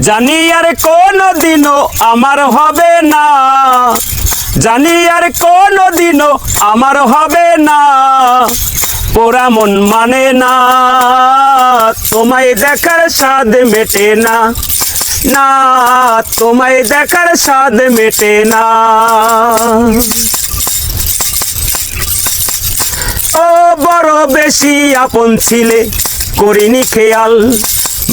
জানি আর কোনো দিনও আমার হবে না। জানি আর কোনো দিনও আমার হবে না। পোড়া মন মানে না। তোমায় দেখার স্বাদ মেটে না। না, তোমায় দেখার স্বাদ মেটে না। ও বড় বেশি আপন ছিলে, করিনি খেয়াল।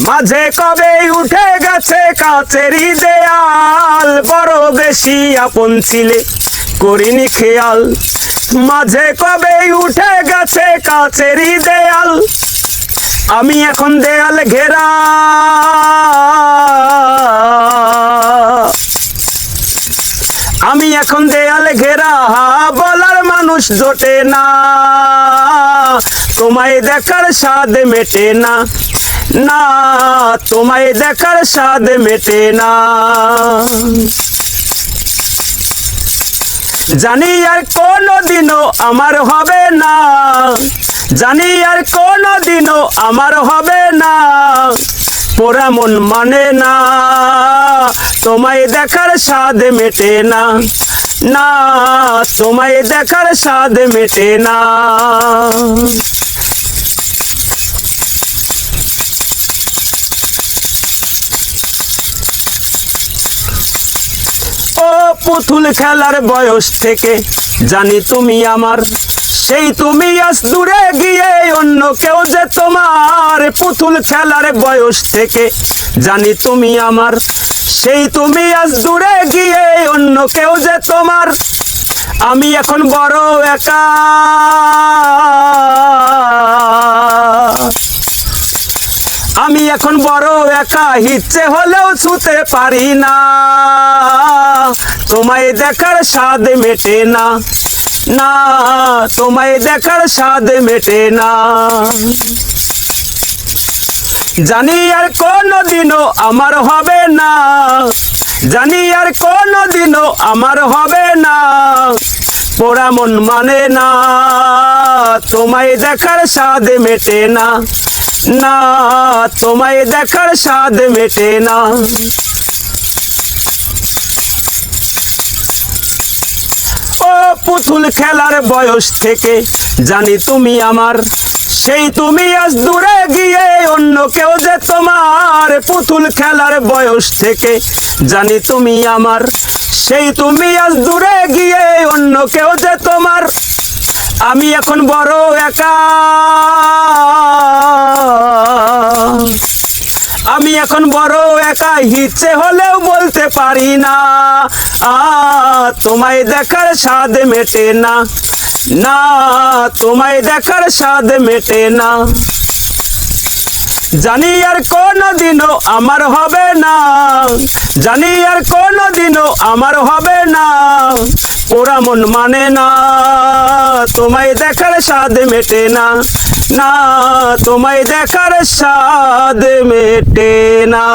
মাঝে কবে উঠে গেছে কাচেরই দেয়াল? বড় বেশি আপন ছিলে, করিনি খেয়াল। মাঝে কবে উঠে গেছে কাচেরই দেয়াল? আমি এখন দেয়াল ঘেরা। আমি এখন দেয়ালে ঘেরা, বলার মানুষ জোটে না। তোমায় দেখার স্বাদ মেটে না। না, তোমায় দেখার স্বাদ মেটে না। জানি আর কোনো দিনও আমার হবে না। জানি আর কোনো দিনও আমার হবে না। পোড়া মন মানে না, তোমায় দেখার স্বাদ মেটে না। না, তোমায় দেখার স্বাদ মেটে না ও পুতুল খেলার বয়স থেকে জানি তুমি আমার। সেই তুমি আজ দূরে গিয়ে অন্য কেউ যে তোমার পুতুল খেলার বয়স থেকে জানি তুমি আমার। সেই তুমি আজ দূরে গিয়ে অন্য কেউ যে তোমার। আমি এখন বড় একা। এখন বড় একা, ইচ্ছে হলেও ছুতে পারি না। তোমায় দেখার স্বাদ মেটে না। না, তোমায় দেখার স্বাদ মেটে না। জানি আর কোনো দিনও আমার হবে না। জানি আর কোনো দিনও আমার হবে না। পোড়া মন মানে না। তোমায় দেখার স্বাদ মেটে না। না, তোমায় দেখার স্বাদ মেটে না। ও পুতুল খেলার বয়স থেকে জানি তুমি আমার। সেই তুমি আজ দূরে গিয়ে অন্য কেউ যে তোমার। পুতুল খেলার বয়স থেকে জানি তুমি আমার। সেই তুমি আজ দূরে গিয়ে অন্য কেউ যে তোমার। আমি এখন বড় একা আমি এখন বড় একা ইচ্ছে হলেও বলতে পারি না। আ, তোমায় দেখার স্বাদ মেটে না। না, তোমায় দেখার স্বাদ মেটে না। জানি আর কোনো দিনও আমার হবে না। জানি আর কোনো দিনও আমার হবে না। ওরা মন মানে না। তোমায় দেখার স্বাদ মেটে না। না তোমায় দেখার স্বাদ মেটে না।